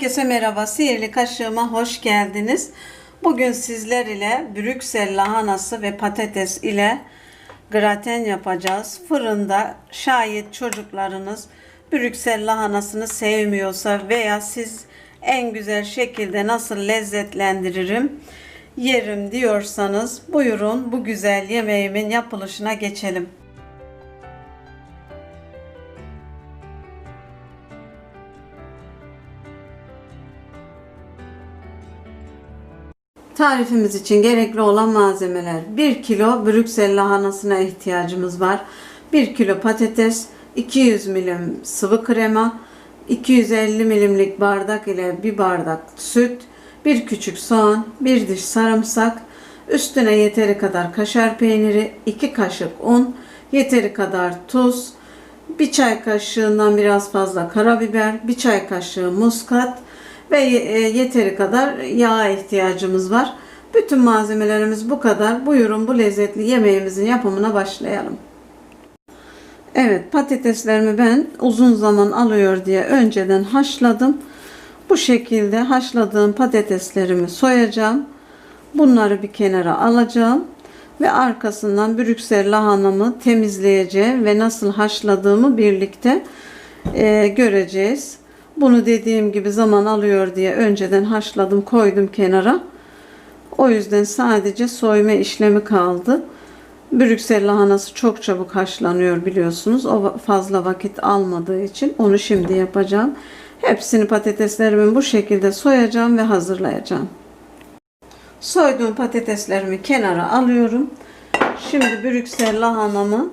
Herkese merhaba. Sihirli kaşığıma hoş geldiniz. Bugün sizler ile Brüksel lahanası ve patates ile graten yapacağız. Fırında şayet çocuklarınız Brüksel lahanasını sevmiyorsa veya siz en güzel şekilde nasıl lezzetlendiririm yerim diyorsanız buyurun bu güzel yemeğimin yapılışına geçelim. Tarifimiz için gerekli olan malzemeler 1 kilo Brüksel lahanasına ihtiyacımız var. 1 kilo patates, 200 milim sıvı krema, 250 milimlik bardak ile bir bardak süt, bir küçük soğan, bir diş sarımsak, üstüne yeteri kadar kaşar peyniri, 2 kaşık un, yeteri kadar tuz, bir çay kaşığından biraz fazla karabiber, bir çay kaşığı muskat, ve e, yeteri kadar yağa ihtiyacımız var. Bütün malzemelerimiz bu kadar. Buyurun bu lezzetli yemeğimizin yapımına başlayalım. Evet patateslerimi ben uzun zaman alıyor diye önceden haşladım. Bu şekilde haşladığım patateslerimi soyacağım. Bunları bir kenara alacağım. Ve arkasından Brüksel lahanamı temizleyeceğim ve nasıl haşladığımı birlikte e, göreceğiz. Bunu dediğim gibi zaman alıyor diye önceden haşladım koydum kenara. O yüzden sadece soyma işlemi kaldı. Brüksel lahanası çok çabuk haşlanıyor biliyorsunuz. O fazla vakit almadığı için onu şimdi yapacağım. Hepsini patateslerimi bu şekilde soyacağım ve hazırlayacağım. Soyduğum patateslerimi kenara alıyorum. Şimdi Brüksel lahanamı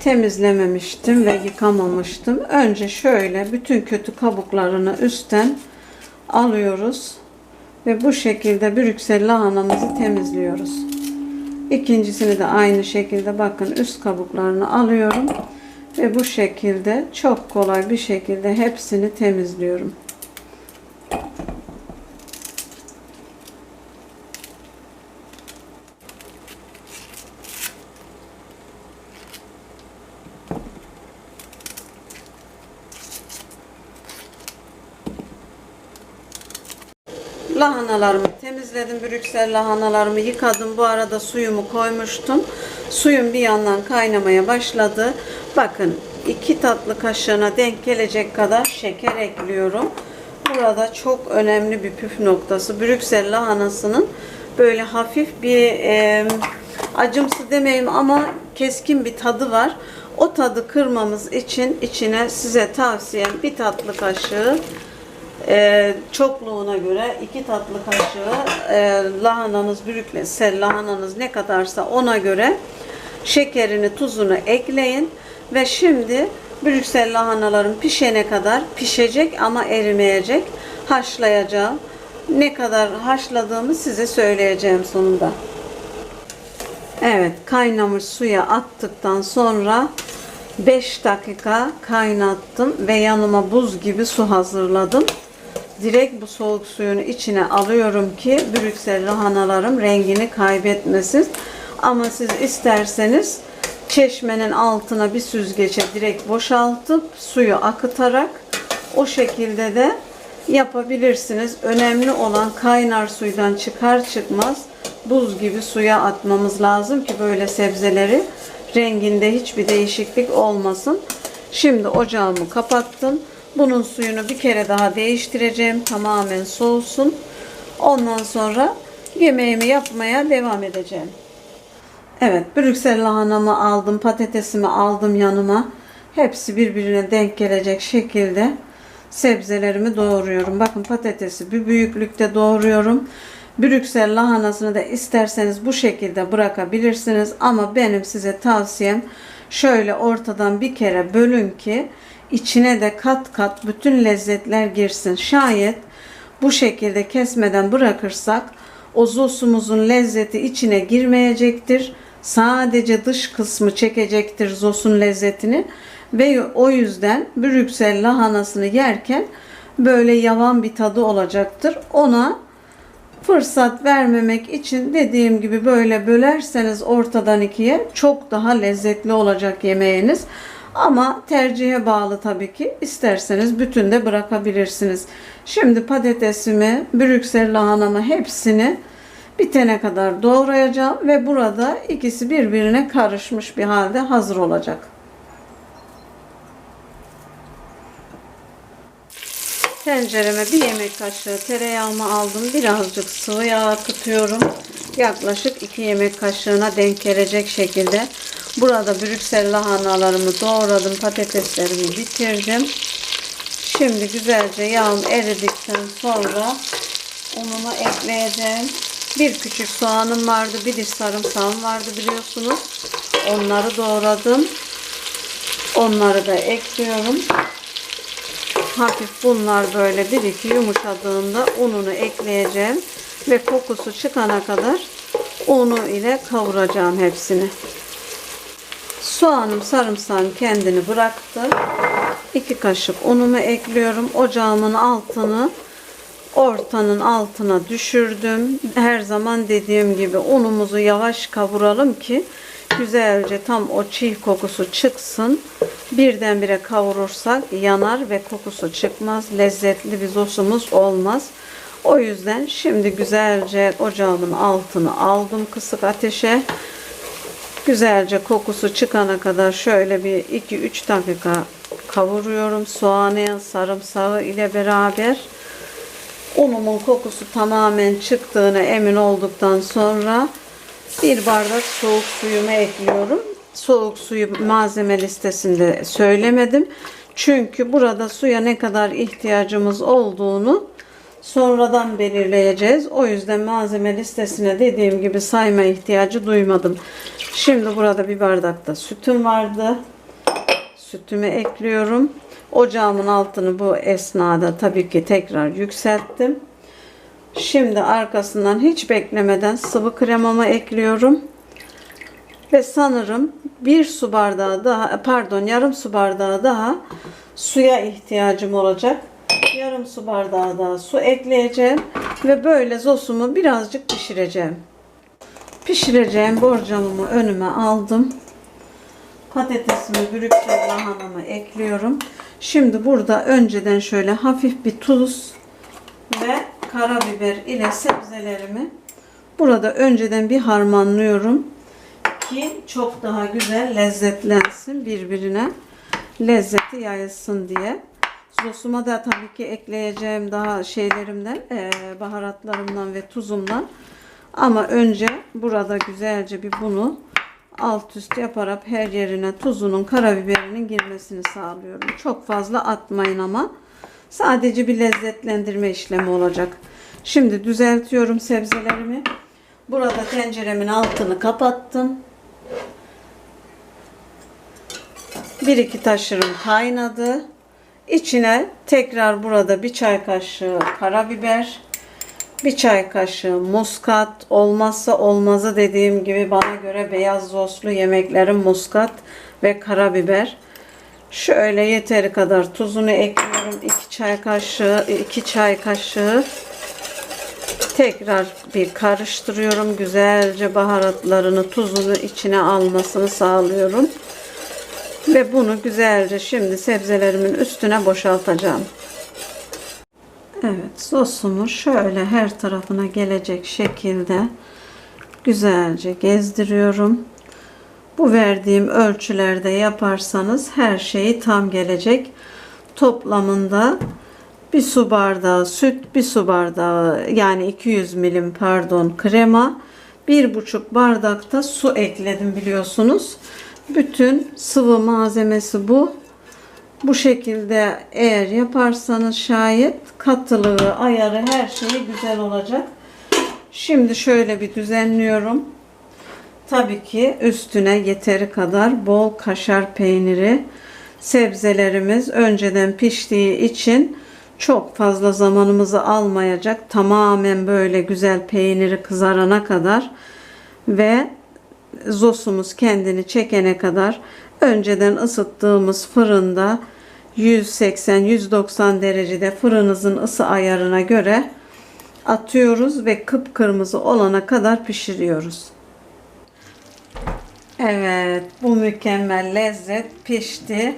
temizlememiştim ve yıkamamıştım. Önce şöyle bütün kötü kabuklarını üstten alıyoruz ve bu şekilde Brüksel lahanamızı temizliyoruz. İkincisini de aynı şekilde bakın üst kabuklarını alıyorum ve bu şekilde çok kolay bir şekilde hepsini temizliyorum. Lahanalarımı temizledim. Brüksel lahanalarımı yıkadım. Bu arada suyumu koymuştum. Suyum bir yandan kaynamaya başladı. Bakın iki tatlı kaşığına denk gelecek kadar şeker ekliyorum. Burada çok önemli bir püf noktası. Brüksel lahanasının böyle hafif bir e, acımsı demeyeyim ama keskin bir tadı var. O tadı kırmamız için içine size tavsiyem bir tatlı kaşığı e, çokluğuna göre iki tatlı kaşığı e, lahananız brüksel lahananız ne kadarsa ona göre şekerini tuzunu ekleyin ve şimdi brüksel lahanaların pişene kadar pişecek ama erimeyecek haşlayacağım. Ne kadar haşladığımı size söyleyeceğim sonunda. Evet kaynamış suya attıktan sonra 5 dakika kaynattım ve yanıma buz gibi su hazırladım direkt bu soğuk suyun içine alıyorum ki Brüksel lahanalarım rengini kaybetmesin. Ama siz isterseniz çeşmenin altına bir süzgece direkt boşaltıp suyu akıtarak o şekilde de yapabilirsiniz. Önemli olan kaynar suydan çıkar çıkmaz buz gibi suya atmamız lazım ki böyle sebzeleri renginde hiçbir değişiklik olmasın. Şimdi ocağımı kapattım. Bunun suyunu bir kere daha değiştireceğim. Tamamen soğusun. Ondan sonra yemeğimi yapmaya devam edeceğim. Evet, Brüksel lahanamı aldım, patatesimi aldım yanıma. Hepsi birbirine denk gelecek şekilde sebzelerimi doğruyorum. Bakın patatesi bir büyüklükte doğruyorum. Brüksel lahanasını da isterseniz bu şekilde bırakabilirsiniz. Ama benim size tavsiyem şöyle ortadan bir kere bölün ki içine de kat kat bütün lezzetler girsin. Şayet bu şekilde kesmeden bırakırsak o zosumuzun lezzeti içine girmeyecektir. Sadece dış kısmı çekecektir zosun lezzetini ve o yüzden Brüksel lahanasını yerken böyle yavan bir tadı olacaktır. Ona fırsat vermemek için dediğim gibi böyle bölerseniz ortadan ikiye çok daha lezzetli olacak yemeğiniz. Ama tercihe bağlı tabii ki. İsterseniz bütün de bırakabilirsiniz. Şimdi patatesimi, brüksel lahanamı hepsini bitene kadar doğrayacağım ve burada ikisi birbirine karışmış bir halde hazır olacak. Tencereme bir yemek kaşığı tereyağımı aldım. Birazcık sıvı yağ akıtıyorum. Yaklaşık 2 yemek kaşığına denk gelecek şekilde. Burada brüksel lahanalarımı doğradım. Patateslerimi bitirdim. Şimdi güzelce yağım eridikten sonra unumu ekleyeceğim. Bir küçük soğanım vardı. Bir diş sarımsağım vardı biliyorsunuz. Onları doğradım. Onları da ekliyorum. Hafif bunlar böyle bir iki yumuşadığında ununu ekleyeceğim. Ve kokusu çıkana kadar unu ile kavuracağım hepsini. Soğanım sarımsağım kendini bıraktı. 2 kaşık unumu ekliyorum. Ocağımın altını ortanın altına düşürdüm. Her zaman dediğim gibi unumuzu yavaş kavuralım ki güzelce tam o çiğ kokusu çıksın. Birdenbire kavurursak yanar ve kokusu çıkmaz. Lezzetli bir sosumuz olmaz. O yüzden şimdi güzelce ocağımın altını aldım kısık ateşe. Güzelce kokusu çıkana kadar şöyle bir 2-3 dakika kavuruyorum. Soğanı, sarımsağı ile beraber. Unumun kokusu tamamen çıktığına emin olduktan sonra bir bardak soğuk suyumu ekliyorum. Soğuk suyu malzeme listesinde söylemedim. Çünkü burada suya ne kadar ihtiyacımız olduğunu sonradan belirleyeceğiz. O yüzden malzeme listesine dediğim gibi sayma ihtiyacı duymadım. Şimdi burada bir bardakta sütüm vardı. Sütümü ekliyorum. Ocağımın altını bu esnada tabii ki tekrar yükselttim. Şimdi arkasından hiç beklemeden sıvı kremamı ekliyorum. Ve sanırım bir su bardağı daha pardon yarım su bardağı daha suya ihtiyacım olacak. Yarım su bardağı daha su ekleyeceğim ve böyle zosumu birazcık pişireceğim. Pişireceğim borcamımı önüme aldım. Patatesimi, brüksel lahanamı ekliyorum. Şimdi burada önceden şöyle hafif bir tuz ve karabiber ile sebzelerimi burada önceden bir harmanlıyorum ki çok daha güzel lezzetlensin birbirine lezzeti yayılsın diye. Sosuma da tabii ki ekleyeceğim daha şeylerimden, eee, baharatlarımdan ve tuzumdan. Ama önce burada güzelce bir bunu alt üst yaparak her yerine tuzunun, karabiberinin girmesini sağlıyorum. Çok fazla atmayın ama sadece bir lezzetlendirme işlemi olacak. Şimdi düzeltiyorum sebzelerimi. Burada tenceremin altını kapattım. Bir iki taşırım kaynadı. İçine tekrar burada bir çay kaşığı karabiber, bir çay kaşığı muskat, olmazsa olmazı dediğim gibi bana göre beyaz soslu yemeklerin muskat ve karabiber. Şöyle yeteri kadar tuzunu ekliyorum. 2 çay kaşığı, 2 çay kaşığı. Tekrar bir karıştırıyorum. Güzelce baharatlarını, tuzunu içine almasını sağlıyorum. Ve bunu güzelce şimdi sebzelerimin üstüne boşaltacağım. Evet sosumu şöyle her tarafına gelecek şekilde güzelce gezdiriyorum. Bu verdiğim ölçülerde yaparsanız her şeyi tam gelecek. Toplamında bir su bardağı süt, bir su bardağı yani 200 milim pardon krema, bir buçuk bardakta su ekledim biliyorsunuz. Bütün sıvı malzemesi bu. Bu şekilde eğer yaparsanız şayet katılığı, ayarı her şeyi güzel olacak. Şimdi şöyle bir düzenliyorum. Tabii ki üstüne yeteri kadar bol kaşar peyniri. Sebzelerimiz önceden piştiği için çok fazla zamanımızı almayacak. Tamamen böyle güzel peyniri kızarana kadar ve zosumuz kendini çekene kadar önceden ısıttığımız fırında 180-190 derecede fırınızın ısı ayarına göre atıyoruz ve kıpkırmızı olana kadar pişiriyoruz. Evet, bu mükemmel lezzet pişti.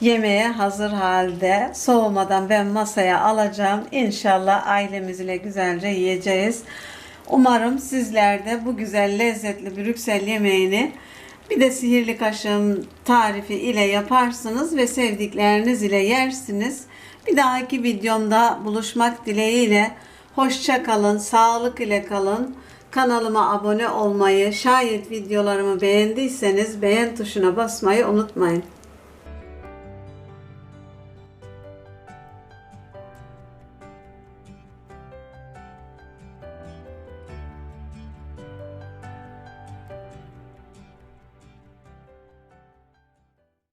Yemeğe hazır halde. Soğumadan ben masaya alacağım. İnşallah ailemiz ile güzelce yiyeceğiz. Umarım sizler de bu güzel lezzetli Brüksel yemeğini bir de sihirli kaşığım tarifi ile yaparsınız ve sevdikleriniz ile yersiniz. Bir dahaki videomda buluşmak dileğiyle hoşça kalın, sağlık ile kalın. Kanalıma abone olmayı, şayet videolarımı beğendiyseniz beğen tuşuna basmayı unutmayın.